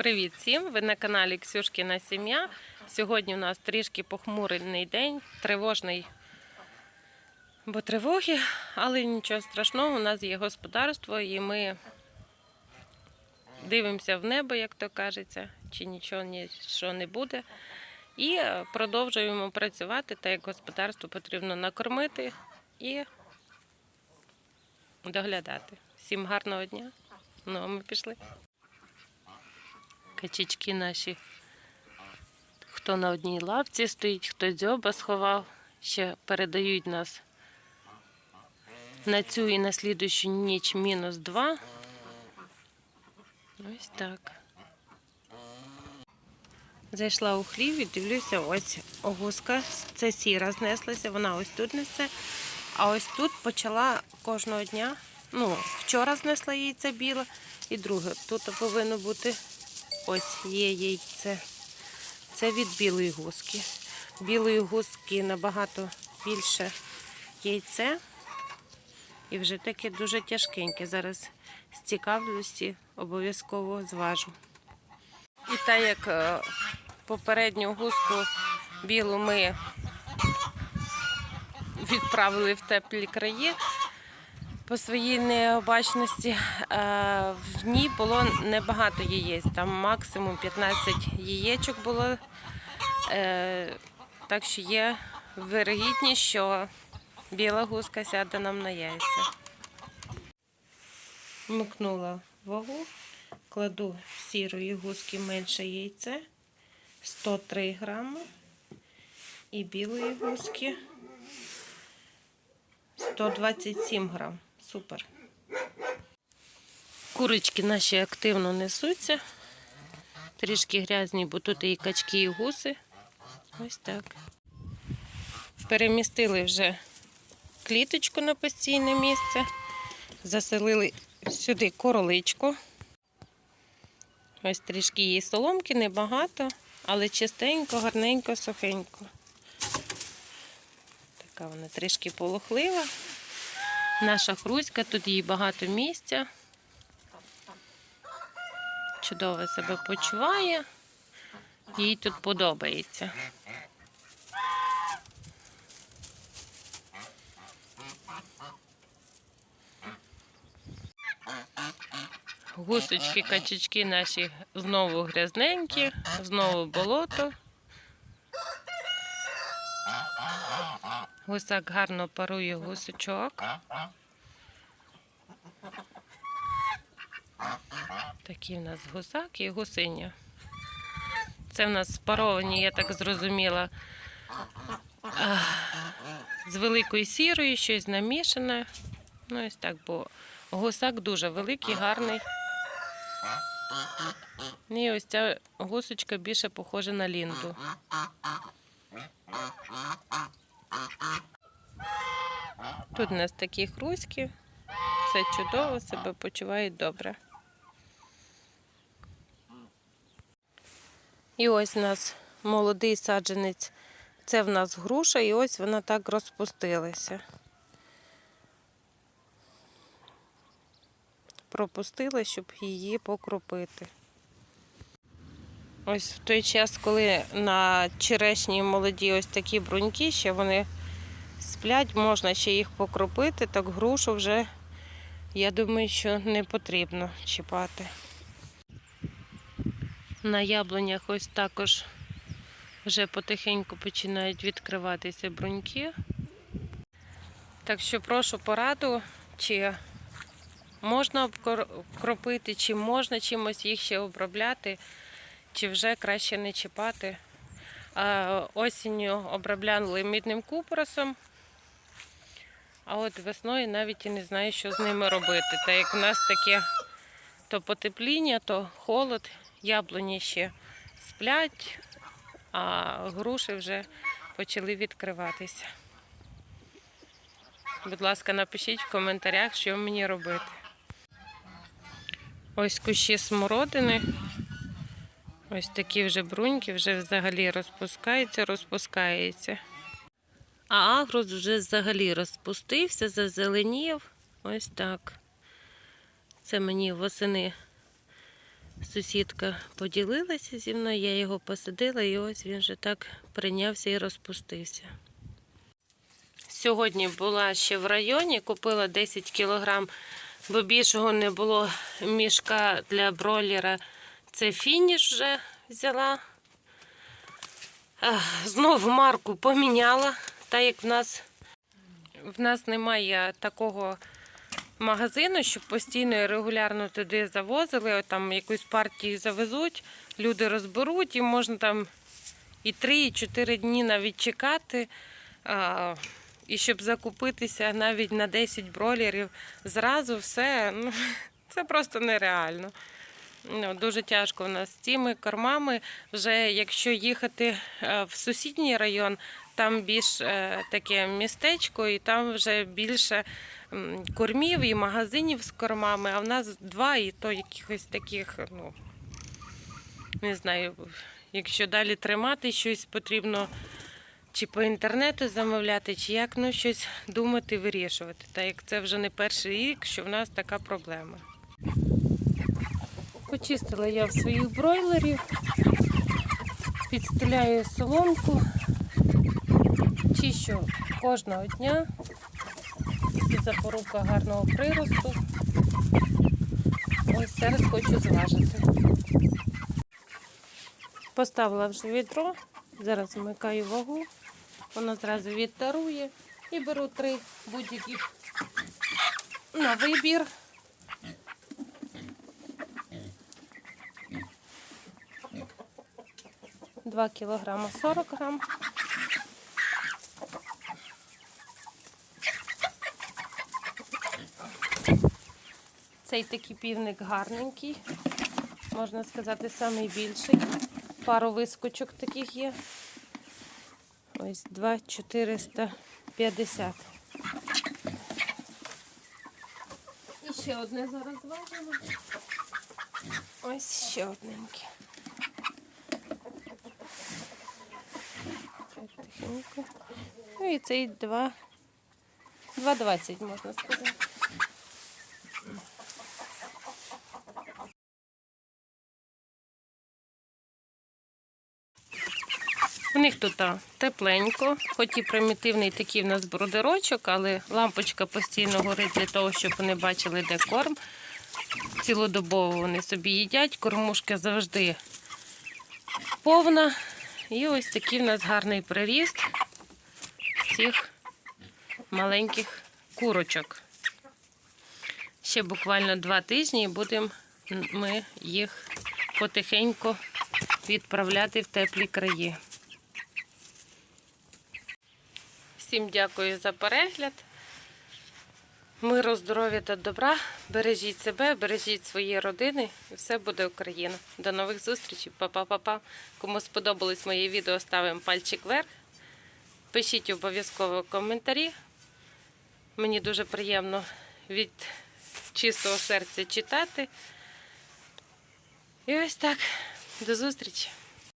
Привіт всім! Ви на каналі Ксюшкіна Сім'я. Сьогодні у нас трішки похмурений день, тривожний, бо тривоги, але нічого страшного, у нас є господарство і ми дивимося в небо, як то кажеться, чи нічого ні- що не буде. І е, продовжуємо працювати, так як господарство потрібно накормити і доглядати. Всім гарного дня. Ну, а ми пішли. Качечки наші. Хто на одній лавці стоїть, хто дзьоба сховав, ще передають нас на цю і на слідущу ніч мінус два. Ось так. Зайшла у хлів і дивлюся, ось гуска. Це сіра знеслася, вона ось тут несе. А ось тут почала кожного дня. Ну, вчора знесла яйце біле і друге. Тут повинно бути ось є яйце. Це від білої гуски. Білої гуски набагато більше яйце. І вже таке дуже тяжкеньке. Зараз з цікавості обов'язково зважу. І так як е, попередню гуску білу ми відправили в теплі краї по своїй необачності, е, в ній було небагато яєць, там максимум 15 яєчок було. Е, Так що є вирогідність, що біла гуска сяде нам на яйця. Вмикнула вагу, кладу сірої гуски менше яйце 103 грами і білої гуски 127 грам. Супер. Курочки наші активно несуться. Трішки грязні, бо тут і качки, і гуси. Ось так. Перемістили вже кліточку на постійне місце. Заселили сюди короличку. Ось трішки її соломки, небагато, але чистенько, гарненько, сухенько. Така вона трішки полохлива. Наша хруська, тут їй багато місця. Чудово себе почуває. Їй тут подобається. Гусочки, качечки наші знову грязненькі, знову болото. Гусак гарно парує гусочок. Такий в нас гусак і гусиня. Це в нас спаровані, я так зрозуміла, з великою сірою, щось намішане. Ну, ось так, бо гусак дуже великий, гарний. І ось ця гусочка більше похожа на лінду. Тут у нас такі хруськи, все чудово, себе почувають добре. І ось у нас молодий саджанець. Це в нас груша, і ось вона так розпустилася. Пропустила, щоб її покропити. Ось в той час, коли на черешні молоді ось такі бруньки, ще вони сплять, можна ще їх покропити, так грушу вже, я думаю, що не потрібно чіпати. На яблунях ось також вже потихеньку починають відкриватися бруньки. Так що прошу пораду, чи можна обкропити, чи можна чимось їх ще обробляти, чи вже краще не чіпати. Осінню обробляли мідним купоросом, а от весною навіть і не знаю, що з ними робити. Та як в нас таке то потепління, то холод, яблуні ще сплять, а груші вже почали відкриватися. Будь ласка, напишіть в коментарях, що мені робити. Ось кущі смородини. Ось такі вже бруньки, вже взагалі розпускаються, розпускаються. А агрус вже взагалі розпустився, зазеленів. Ось так. Це мені восени Сусідка поділилася зі мною, я його посадила, і ось він вже так прийнявся і розпустився. Сьогодні була ще в районі, купила 10 кілограм, бо більшого не було мішка для бройлера. Це фініш вже взяла. Знову марку поміняла, так як в нас, в нас немає такого магазину, щоб постійно і регулярно туди завозили, там якусь партію завезуть, люди розберуть, і можна там і 3, і 4 дні навіть чекати. І щоб закупитися навіть на 10 бройлерів зразу все, ну, це просто нереально. Ну, дуже тяжко у нас з цими кормами. Вже якщо їхати е, в сусідній район, там більш е, таке містечко, і там вже більше кормів і магазинів з кормами. А в нас два, і то якихось таких, ну не знаю, якщо далі тримати щось потрібно. Чи по інтернету замовляти, чи як ну щось думати, вирішувати. Та як це вже не перший рік, що в нас така проблема. Почистила я в своїх бройлерів, підстеляю соломку, чищу кожного дня. Це запорука гарного приросту. Ось зараз хочу зважити. Поставила вже відро, зараз вмикаю вагу, воно зразу відтарує і беру три будь-яких на вибір. Два кілограма 40 грам. Цей такий півник гарненький, можна сказати, найбільший. Пару вискочок таких є. Ось 2,450. І ще одне зараз важимо. Ось ще одненьке. Так, Ну і цей 2, 2,20 можна сказати. У них тут тепленько, хоч і примітивний такий в нас брудерочок, але лампочка постійно горить для того, щоб вони бачили, де корм. Цілодобово вони собі їдять, кормушка завжди повна. І ось такий в нас гарний приріст цих маленьких курочок. Ще буквально два тижні і будемо ми їх потихеньку відправляти в теплі краї. Всім дякую за перегляд. Миру, здоров'я та добра. Бережіть себе, бережіть свої родини і все буде Україна. До нових зустрічей. Па-па-па-па. Кому сподобалось моє відео, ставимо пальчик вверх. Пишіть обов'язково коментарі. Мені дуже приємно від чистого серця читати. І ось так. До зустрічі!